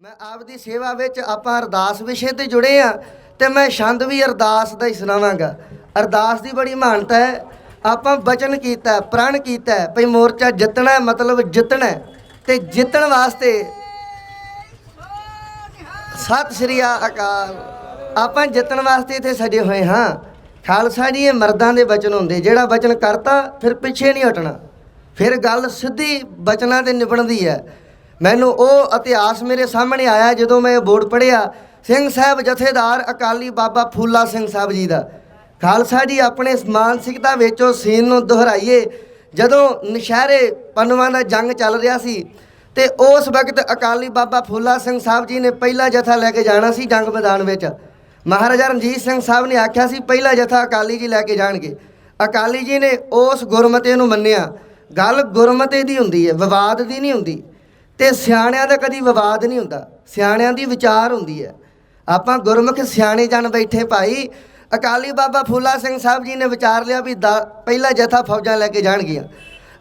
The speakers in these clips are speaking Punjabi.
ਮੈਂ ਆਪ ਦੀ ਸੇਵਾ ਵਿੱਚ ਆਪਾਂ ਅਰਦਾਸ ਵਿਸ਼ੇ ਤੇ ਜੁੜੇ ਆ ਤੇ ਮੈਂ ਛੰਦ ਵੀ ਅਰਦਾਸ ਦਾ ਹੀ ਸੁਣਾਵਾਂਗਾ। ਅਰਦਾਸ ਦੀ ਬੜੀ ਮਹਾਨਤਾ ਹੈ। ਆਪਾਂ ਬਚਨ ਕੀਤਾ ਪ੍ਰਣ ਕੀਤਾ ਹੈ, ਭਈ ਮੋਰਚਾ ਜਿੱਤਣਾ ਮਤਲਬ ਜਿੱਤਣਾ ਹੈ। ਤੇ ਜਿੱਤਣ ਵਾਸਤੇ ਸਤਿ ਸ੍ਰੀ ਅਕਾਲ। ਆਪਾਂ ਜਿੱਤਣ ਵਾਸਤੇ ਇੱਥੇ ਸਜੇ ਹੋਏ ਹਾਂ। ਖਾਲਸਾ ਜੀ ਇਹ ਮਰਦਾਂ ਦੇ ਬਚਨ ਹੁੰਦੇ। ਜਿਹੜਾ ਬਚਨ ਕਰਤਾ ਫਿਰ ਪਿੱਛੇ ਨਹੀਂ ਹਟਣਾ। ਫਿਰ ਗੱਲ ਸਿੱਧੀ ਬਚਨਾਂ ਤੇ ਨਿਭਣਦੀ ਹੈ। ਮੈਨੂੰ ਉਹ ਇਤਿਹਾਸ ਮੇਰੇ ਸਾਹਮਣੇ ਆਇਆ ਜਦੋਂ ਮੈਂ ਇਹ ਬੋਰਡ ਪੜ੍ਹਿਆ। ਸਿੰਘ ਸਾਹਿਬ ਜਥੇਦਾਰ ਅਕਾਲੀ ਬਾਬਾ ਫੂਲਾ ਸਿੰਘ ਸਾਹਿਬ ਜੀ ਦਾ। ਖਾਲਸਾ ਜੀ ਆਪਣੇ ਮਾਨਸਿਕਤਾ ਵਿੱਚੋਂ ਸੀਨ ਨੂੰ ਦੁਹਰਾਈਏ। ਜਦੋਂ ਨਸ਼ਹਿਰੇ ਪੰਨਵਾਂ ਦਾ ਜੰਗ ਚੱਲ ਰਿਹਾ ਸੀ ਤੇ ਉਸ ਵਕਤ ਅਕਾਲੀ ਬਾਬਾ ਫੂਲਾ ਸਿੰਘ ਸਾਹਿਬ ਜੀ ਨੇ ਪਹਿਲਾ ਜਥਾ ਲੈ ਕੇ ਜਾਣਾ ਸੀ ਜੰਗ ਮੈਦਾਨ ਵਿੱਚ। ਮਹਾਰਾਜਾ ਰਣਜੀਤ ਸਿੰਘ ਸਾਹਿਬ ਨੇ ਆਖਿਆ ਸੀ, ਪਹਿਲਾ ਜਥਾ ਅਕਾਲੀ ਜੀ ਲੈ ਕੇ ਜਾਣਗੇ। ਅਕਾਲੀ ਜੀ ਨੇ ਉਸ ਗੁਰਮਤੇ ਨੂੰ ਮੰਨਿਆ। ਗੱਲ ਗੁਰਮਤੇ ਦੀ ਹੁੰਦੀ ਹੈ, ਵਿਵਾਦ ਦੀ ਨਹੀਂ ਹੁੰਦੀ। ਤੇ ਸਿਆਣਿਆਂ ਦਾ ਕਦੀ ਵਿਵਾਦ ਨਹੀਂ ਹੁੰਦਾ। ਸਿਆਣਿਆਂ ਦੀ ਵਿਚਾਰ ਹੁੰਦੀ ਹੈ। ਆਪਾਂ ਗੁਰਮੁਖ ਸਿਆਣੇ ਜਨ ਬੈਠੇ ਭਾਈ, ਅਕਾਲੀ ਬਾਬਾ ਫੂਲਾ ਸਿੰਘ ਸਾਹਿਬ ਜੀ ਨੇ ਵਿਚਾਰ ਲਿਆ ਵੀ ਦਾ- ਪਹਿਲਾ ਜਥਾ ਫੌਜਾਂ ਲੈ ਕੇ ਜਾਣਗੀਆਂ।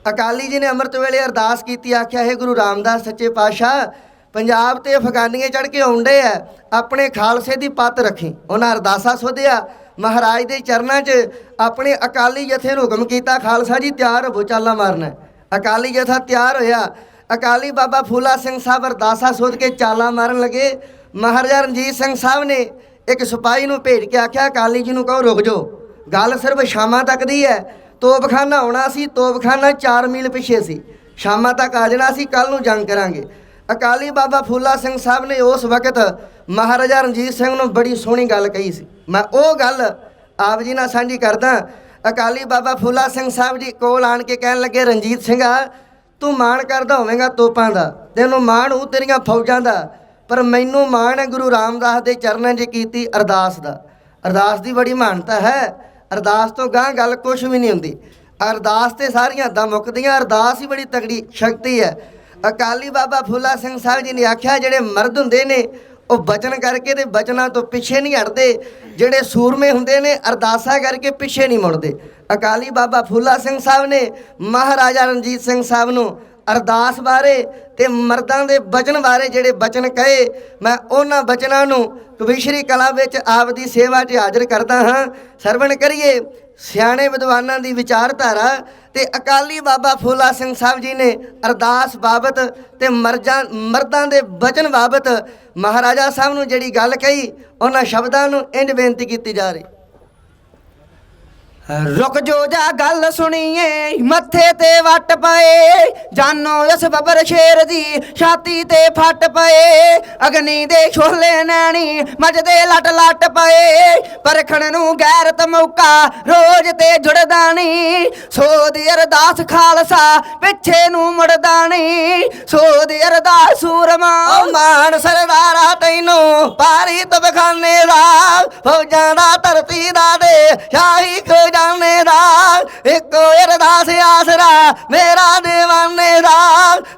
ਅਕਾਲੀ ਜੀ ਨੇ ਅੰਮ੍ਰਿਤ ਵੇਲੇ ਅਰਦਾਸ ਕੀਤੀ, ਆਖਿਆ, ਹੈ ਗੁਰੂ ਰਾਮਦਾਸ, ਸੱਚੇ ਪਾਤਸ਼ਾਹ, ਪੰਜਾਬ ਤੇ ਅਫਗਾਨੀਆਂ ਚੜ ਕੇ ਆਉਂਦੇ ਆ, ਆਪਣੇ ਖਾਲਸੇ ਦੀ ਪੱਤ ਰੱਖੀ। ਉਹਨਾਂ ਅਰਦਾਸਾ ਸੋਧਿਆ, ਮਹਾਰਾਜ ਦੇ ਚਰਨਾਂ 'ਚ ਆਪਣੇ ਅਕਾਲੀ ਜਥੇ ਨੂੰ ਹੁਕਮ ਕੀਤਾ, ਖਾਲਸਾ ਜੀ ਤਿਆਰ ਹੋਵੋ ਚਾਲਾ ਮਾਰਨਾ। ਅਕਾਲੀ ਜਥਾ ਤਿਆਰ ਹੋਇਆ ਅਕਾਲੀ ਬਾਬਾ ਫੂਲਾ ਸਿੰਘ ਸਾਹਿਬ ਅਰਦਾਸਾ ਸੋਧ ਕੇ ਚਾਲਾਂ ਮਾਰਨ ਲੱਗੇ। ਮਹਾਰਾਜਾ ਰਣਜੀਤ ਸਿੰਘ ਸਾਹਿਬ ਨੇ ਇੱਕ ਸਿਪਾਹੀ ਨੂੰ ਭੇਜ ਕੇ ਆਖਿਆ, ਅਕਾਲੀ ਜੀ ਨੂੰ ਕਹੋ, ਰੁਕ ਜਾਓ। ਗੱਲ ਸਿਰਫ ਸ਼ਾਮਾਂ ਤੱਕ ਦੀ ਹੈ। ਤੋਪਖਾਨਾ ਆਉਣਾ ਸੀ, ਤੋਪਖਾਨਾ 4 ਮੀਲ ਪਿੱਛੇ ਸੀ। ਸ਼ਾਮਾਂ ਤੱਕ ਆ ਜਾਣਾ ਸੀ ਕੱਲ ਨੂੰ ਜੰਗ ਕਰਾਂਗੇ। ਅਕਾਲੀ ਬਾਬਾ ਫੂਲਾ ਸਿੰਘ ਸਾਹਿਬ ਨੇ ਉਸ ਵਕਤ ਮਹਾਰਾਜਾ ਰਣਜੀਤ ਸਿੰਘ ਨੂੰ ਬੜੀ ਸੋਹਣੀ ਗੱਲ ਕਹੀ ਸੀ। ਮੈਂ ਉਹ ਗੱਲ ਆਪ ਜੀ ਨਾਲ ਸਾਂਝੀ ਕਰਦਾ। ਅਕਾਲੀ ਬਾਬਾ ਫੂਲਾ ਸਿੰਘ ਸਾਹਿਬ ਜੀ ਕੋਲ ਆਣ ਕੇ ਕਹਿਣ ਲੱਗੇ, ਰਣਜੀਤ ਸਿੰਘਾ ਤੂੰ ਮਾਣ ਕਰਦਾ ਹੋਵੇਂਗਾ ਤੋਪਾਂ ਦਾ, ਤੈਨੂੰ ਮਾਣ ਉਹ ਤੇਰੀਆਂ ਫੌਜਾਂ ਦਾ, ਪਰ ਮੈਨੂੰ ਮਾਣ ਹੈ ਗੁਰੂ ਰਾਮਦਾਸ ਦੇ ਚਰਨਾਂ 'ਚ ਕੀਤੀ ਅਰਦਾਸ ਦਾ। ਅਰਦਾਸ ਦੀ ਬੜੀ ਮਾਨਤਾ ਹੈ। ਅਰਦਾਸ ਤੋਂ ਗਾਂ ਗੱਲ ਕੁਝ ਵੀ ਨਹੀਂ ਹੁੰਦੀ। ਅਰਦਾਸ ਤੇ ਸਾਰੀਆਂ ਦਾ ਮੁੱਕਦੀਆਂ, ਅਰਦਾਸ ਹੀ ਬੜੀ ਤਗੜੀ ਸ਼ਕਤੀ ਹੈ। ਅਕਾਲੀ ਬਾਬਾ ਫੂਲਾ ਸਿੰਘ ਸਾਹਿਬ ਜੀ ਨੇ ਆਖਿਆ, ਜਿਹੜੇ ਮਰਦ ਹੁੰਦੇ ਨੇ ਉਹ ਬਚਨ ਕਰਕੇ ਤੇ ਬਚਨਾਂ ਤੋਂ ਪਿੱਛੇ ਨਹੀਂ ਹਟਦੇ। ਜਿਹੜੇ ਸੂਰਮੇ ਹੁੰਦੇ ਨੇ, ਅਰਦਾਸਾਂ ਕਰਕੇ ਪਿੱਛੇ ਨਹੀਂ ਮੁੜਦੇ। ਅਕਾਲੀ ਬਾਬਾ ਫੂਲਾ ਸਿੰਘ ਸਾਹਿਬ ਨੇ, ਮਹਾਰਾਜਾ ਰਣਜੀਤ ਸਿੰਘ ਸਾਹਿਬ ਨੂੰ ਅਰਦਾਸ ਬਾਰੇ ਤੇ ਮਰਦਾਂ ਦੇ ਬਚਨ ਬਾਰੇ ਜਿਹੜੇ ਬਚਨ ਕਹੇ, ਮੈਂ ਉਹਨਾਂ ਬਚਨਾਂ ਨੂੰ ਕਵੀਸ਼ਰੀ ਕਲਾ ਵਿੱਚ ਆਪ ਦੀ ਸੇਵਾ 'ਚ ਹਾਜ਼ਰ ਕਰਦਾ ਹਾਂ। ਸਰਵਣ ਕਰੀਏ, ਸਿਆਣੇ ਵਿਦਵਾਨਾਂ ਦੀ ਵਿਚਾਰਧਾਰਾ ਤੇ ਅਕਾਲੀ ਬਾਬਾ ਫੂਲਾ ਸਿੰਘ ਸਾਹਿਬ ਜੀ ਨੇ ਅਰਦਾਸ ਬਾਬਤ ਤੇ ਮਰਜਾਂ, ਮਰਦਾਂ ਦੇ ਬਚਨ ਬਾਬਤ ਮਹਾਰਾਜਾ ਸਾਹਿਬ ਨੂੰ ਜਿਹੜੀ ਗੱਲ ਕਹੀ, ਉਹਨਾਂ ਸ਼ਬਦਾਂ ਨੂੰ ਇੰਜ ਬੇਨਤੀ ਕੀਤੀ ਜਾ ਰਹੀ। ਰੁਕ ਜੋ ਜਾ ਗੱਲ ਸੁਣੀਏ, ਮੱਥੇ ਤੇ ਵੱਟ ਪਏ, ਜਾਨੋ ਇਸ ਬੱਬਰ ਸ਼ੇਰ ਦੀ ਛਾਤੀ ਤੇ ਫੱਟ ਪਏ। ਅਗਨੀ ਦੇ ਛੋਲੇ ਨੈਣੀ ਮੱਜਦੇ ਲਟ ਲਟ ਪਏ। ਪਰਖਣ ਨੂੰ ਗੈਰਤ ਮੌਕਾ, ਰੋਜ਼ ਤੇ ਜੁੜਦਾ ਨਹੀਂ ਸੋਧ ਅਰਦਾਸ ਖਾਲਸਾ, ਪਿੱਛੇ ਨੂੰ ਮੁੜਦਾ ਨਹੀਂ ਸੋਧ ਅਰਦਾਸ ਸੂਰਮਾ, ਓ ਮਾਨ ਸਰਦਾਰਾ, ਤੈਨੂੰ ਪਾਰੀ ਤਬਖਾਨੇ ਦਾ, ਫੌਜਾਂ ਦਾ ਧਰਤੀ ਦਾ ਦੇ, ਸ਼ਾਹੀ ਖਜ਼ਾਨੇ ਦਾ, ਇੱਕੋ ਅਰਦਾਸ ਆਸਰਾ ਮੇਰਾ دیਵਾਨੇ ਦਾ।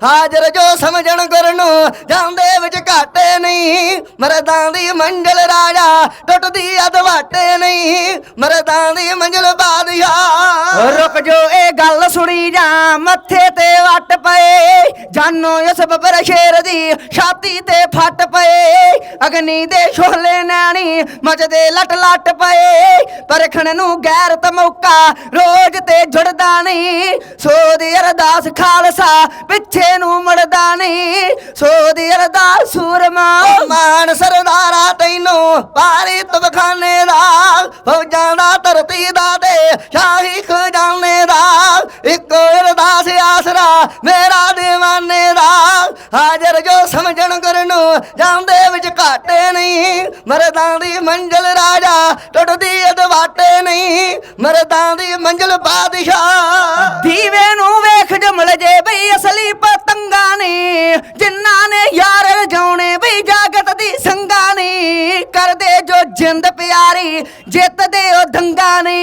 ਹਾਜ਼ਰ ਜੋ ਸਮਝਣ ਗੁਰ ਨੂੰ ਜਾਂਦੇ ਵਿੱਚ ਘਾਟੇ ਨਹੀਂ। ਮਰਦਾਂ ਦੀ ਮੰਜ਼ਲ ਰਾਜਾ ਟੁੱਟਦੀ ਅਦਵਾਟੇ ਨਹੀਂ। ਮਰਦਾਂ ਦੀ ਮੰਜ਼ਲ ਬਾਦਸ਼ਾਹ। ਰੁਕ ਜੋ, ਇਹ ਗੱਲ ਸੁਣੀ ਜਾ, ਮੱਥੇ ਤੇ ਵੱਟ ਪਏ। ਜਾਨੋ ਇਸ ਬਬਰ ਸ਼ੇਰ ਦੀ ਛਾਤੀ ਤੇ ਫੱਟ ਪਏ। ਅਗਨੀ ਦੇ ਛੋਲੇ ਨੈਣੀ ਮਚਦੇ ਲਟ ਲਟ ਪਏ। ਪਰਖਣ ਨੂੰ ਗੈਰਤ ਮੌਕਾ, ਰੋਜ਼ ਤੇ ਜੁੜਦਾ ਨਹੀਂ। ਸੋਧ ਅਰਦਾਸ ਖਾਲਸਾ, ਪਿੱਛੇ ਨੂੰ ਮੁੜਦਾ ਨਹੀਂ। ਸੋਧ ਅਰਦਾਸ ਸੂਰਮਾ ਮਾਨ ਸਰਦਾਰਾ ਤੈਨੂੰ ਪਾਰੀ ਤਬਖਾਨੇ ਦਾ। ਫੌਜਾਂ ਦਾ ਧਰਤੀ ਦਾ ਦੇ ਸ਼ਾਹੀ ਖਜ਼ਾਨੇ ਦਾ। ਇੱਕੋ ਅਰਦਾਸ ਆਸਰਾ ਮੇਰਾ دیਵਾਨੇ ਦਾ। ਹਾਜ਼ਰ ਜੋ ਸਮਝਣ ਗੁਰ ਜਾਂਦੇ ਵਿੱਚ ਘਾਟੇ ਨਹੀਂ। ਮਰਦਾਂ ਦੀ ਮੰਜ਼ਲ ਰਾਜਾ ਟੁੱਟਦੀ ਅਦਵਾਟੇ ਨਹੀਂ। ਮਰਦਾਂ ਦੀ ਮੰਜ਼ਲ ਬਾਦਸ਼ਾਹ। ਦੀਵੇ ਨੂੰ ਵੇਖ ਜਮਲ ਜੇ ਬਈ ਅਸਲੀ ਪਤੰਗਾ ਨੇ। ਜਿਨ੍ਹਾਂ ਨੇ ਯਾਰ ਰਜਾਉਣੇ ਸੰਗਾ ਨੇ ਕਰਦੇ ਜੋ ਜਿੰਦ ਪਿਆਰੀ ਜਿੱਤਦੇ ਉਹ ਦੰਗਾ ਨੇ।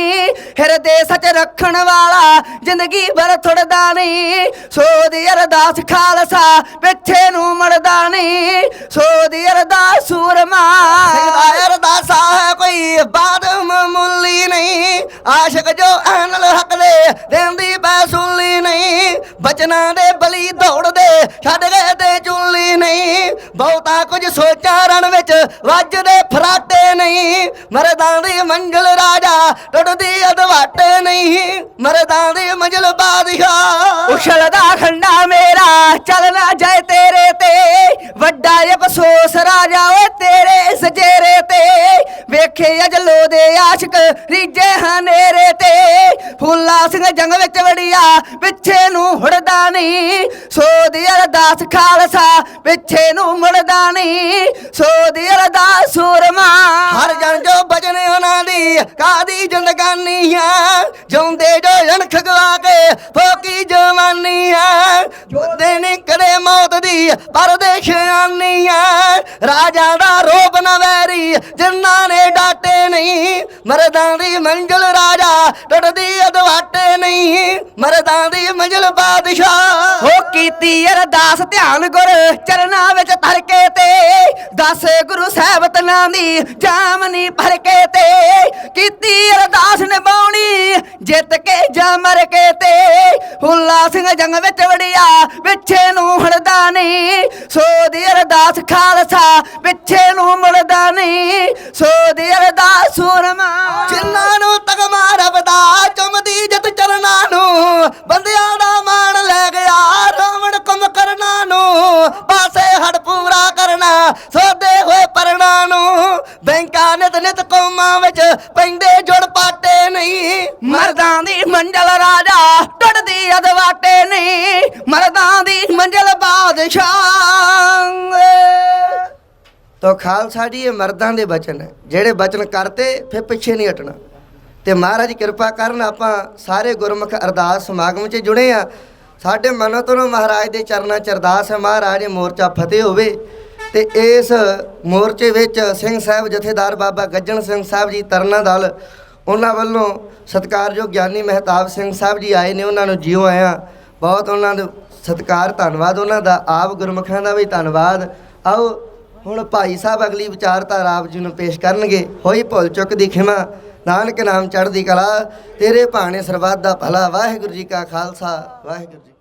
ਹਿਰਦੇ ਸੱਚ ਰੱਖਣ ਵਾਲਾ ਜ਼ਿੰਦਗੀ ਭਰ ਥੁੜਦਾ ਨਹੀਂ ਸੋਧ ਅਰਦਾਸ ਖਾਲਸਾ ਪਿੱਛੇ ਨੂੰ ਮੜਦਾ ਨਹੀਂ ਸੋਧ ਅਰਦਾਸ ਸੂਰਮਾ। ਅਰਦਾਸਾ ਹੈ ਕੋਈ ਬਾਦ ਮਾਮੂਲੀ ਨਹੀਂ ਨਹੀਂ ਆਸ਼ਿਕ ਜੋ ਐਨਲ ਹੱਕ ਦੇ ਦੇਂਦੀ ਪੈਸੂਲੀ ਨਹੀਂ ਬਚਨਾਂ ਦੇ ਬਲੀ ਦੌੜਦੇ ਛੱਡ ਗਏ ਤੇ ਚੁੱਲੀ ਨਹੀਂ, ਬਹੁਤਾ ਕੁਝ ਸੋਚਾਂ ਰਣ ਵਿੱਚ ਵੱਜਦੇ ਫਰਾਟੇ ਨਹੀਂ। ਮਰਦਾਂ ਦੀ ਮੰਜ਼ਲ ਰਾਜਾ ਟੁੱਟਦੀ ਅਦਵਾਟੇ ਨਹੀਂ। ਮਰਦਾਂ ਦੀ ਮੰਜ਼ਲ ਬਾਦਸ਼ਾਹ। ਉਛਲਦਾ ਖੰਡਾ ਮੇਰਾ ਚੱਲਣਾ ਜਾਏ ਤੇਰੇ ਤੇ। ਵੱਡਾ ਅਫਸੋਸ ਰਾਜਾ ਦੇ ਆਸ਼ਿਕ ਰੀਜੇ ਹਨੇਰੇ ਤੇ। ਫੁੱਲਾ ਸਿੰਘ ਜੰਗ ਵਿੱਚ ਵੜਿਆ, ਪਿੱਛੇ ਨੂੰ ਹੁੜਦਾ ਨਹੀਂ। ਸੋਦੀ ਅਰਦਾਸ ਖਾਲਸਾ, ਪਿੱਛੇ ਨੂੰ ਮੁੜਦਾ ਨਹੀਂ। ਸੋਦੀ ਅਰਦਾਸ ਸੂਰਮਾ। ਹਰ ਜਨ ਜੋ ਬਜਨ ਉਹਨਾਂ ਦੀ, ਕਾਦੀ ਜ਼ਿੰਦਗਾਨੀ ਆ ਜਿਉਂਦੇ ਜੋ ਅਣਖ ਗਵਾ ਕੇ, ਫੋਕੀ ਜਵਾਨੀ ਆ ਜੋਦੇ ਨੇ ਕਦੇ ਮੌਤ ਦੀ ਪਰਦੇਸ਼ਾਨੀ ਆ ਰਾਜਾ ਦਾ ਰੋਬ ਨਾ ਵੈਰੀ, ਜਿਨ੍ਹਾਂ ਨੇ ਡਾਟੇ ਨਹੀਂ ਮਰਦਾਂ ਦੀ ਮੰਜ਼ਲ ਰਾਜਾ ਟੁੱਟਦੀ ਅਦਵਾਟੇ ਨਹੀਂ, ਮਰਦਾਂ ਦੀ ਮੰਜ਼ਲ ਬਾਦਸ਼ਾਹ। ਹੋ ਕੀਤੀ ਅਰਦਾਸ ਧਿਆਨ ਗੁਰ, ਚਰਨਾਂ ਵਿੱਚ ਧਰ ਕੇ ਤੇ। ਦਸ ਗੁਰੂ ਸਾਹਿਬ ਤਨਾਂ ਦੀ ਜਾਮਨੀ ਭਰ ਹੁੱਲਾ ਸਿੰਘ ਜੰਗ ਵਿੱਚ ਵੜਿਆ ਪਿੱਛੇ ਨੂੰ ਹੜਦਾ ਨਹੀਂ। ਸੋ ਦੀ ਅਰਦਾਸ ਖਾਲਸਾ ਪਿੱਛੇ ਨੂੰ ਮੁੜਦਾ ਨਹੀਂ। ਸੋ ਦੀ ਅਰਦਾਸ ਸੂਰਮਾ। ਜਿਨ੍ਹਾਂ ਨੂੰ ਤਗਮਾ ਰੱਬ ਦਾ ਚੁੰਮਦੀ ਜਿਤ ਚਰਨਾਂ ਨੂੰ। ਬੰਦਿਆਂ ਦਾ ਮਾਣ ਲੈ ਗਿਆ ਰਾਵਣ ਕੁੰਭ ਕਰਨਾ ਨੂੰ। ਪਾਸੇ ਹੜ ਪੂਰਾ ਕਰਨਾ ਸੋਦੇ ਹੋਏ ਪਰਣਾ ਨੂੰ। ਬੈਂਕਾਂ ਨਿਤ ਨਿਤ ਕੌਮਾਂ ਵਿੱਚ ਪੈਂਦੇ ਜੁੜ ਪਾਟੇ ਨਹੀਂ। ਮਰਦਾਂ ਦੀ ਮੰਜ਼ਲ ਰਾਜਾ ਟੁੱਟਦੀ ਅਦਵਾਟੇ ਨਹੀਂ ਮਰਦਾਂ ਦੀ ਮੰਜ਼ਲ ਬਾਦਸ਼ਾਹ। ਤੋ ਖਾਲਸਾ ਜੀ, ਇਹ ਮਰਦਾਂ ਦੇ ਬਚਨ ਹੈ। ਜਿਹੜੇ ਬਚਨ ਕਰਤੇ, ਫਿਰ ਪਿੱਛੇ ਨਹੀਂ ਹਟਣਾ। ਤੇ ਮਹਾਰਾਜ ਕਿਰਪਾ ਕਰਨ, ਆਪਾਂ ਸਾਰੇ ਗੁਰਮੁਖ ਅਰਦਾਸ ਸਮਾਗਮ 'ਚ ਜੁੜੇ ਆ ਸਾਡੇ ਮਨੋਂ ਤੋਂ ਮਹਾਰਾਜ ਦੇ ਚਰਨਾਂ 'ਚ ਅਰਦਾਸ ਹੈ, ਮਹਾਰਾਜ ਮੋਰਚਾ ਫਤਿਹ ਹੋਵੇ। ਤੇ ਇਸ ਮੋਰਚੇ ਵਿੱਚ ਸਿੰਘ ਸਾਹਿਬ ਜਥੇਦਾਰ ਬਾਬਾ ਗੱਜਣ ਸਿੰਘ ਸਾਹਿਬ ਜੀ ਤਰਨਾ ਦਲ ਉਹਨਾਂ ਵੱਲੋਂ ਸਤਿਕਾਰਯੋਗ ਗਿਆਨੀ ਮਹਿਤਾਬ ਸਿੰਘ ਸਾਹਿਬ ਜੀ ਆਏ ਨੇ, ਉਹਨਾਂ ਨੂੰ ਜਿਉ ਆਇਆ। ਬਹੁਤ ਉਹਨਾਂ ਦੇ ਸਤਿਕਾਰ, ਧੰਨਵਾਦ ਉਹਨਾਂ ਦਾ। ਆਪ ਗੁਰਮੁਖਾਂ ਦਾ ਵੀ ਧੰਨਵਾਦ। ਆਓ, ਹੁਣ ਭਾਈ ਸਾਹਿਬ ਅਗਲੀ ਵਿਚਾਰਧਾਰਾ ਆਪ ਜੀ ਨੂੰ ਪੇਸ਼ ਕਰਨਗੇ। ਹੋਈ ਭੁੱਲ ਚੁੱਕ ਦੀ ਖਿਮਾ। ਨਾਨਕ ਨਾਮ ਚੜ੍ਹਦੀ ਕਲਾ। ਤੇਰੇ ਭਾਣੇ ਸਰਬੱਤ ਦਾ ਭਲਾ। ਵਾਹਿਗੁਰੂ ਜੀ ਕਾ ਖਾਲਸਾ। ਵਾਹਿਗੁਰੂ ਜੀ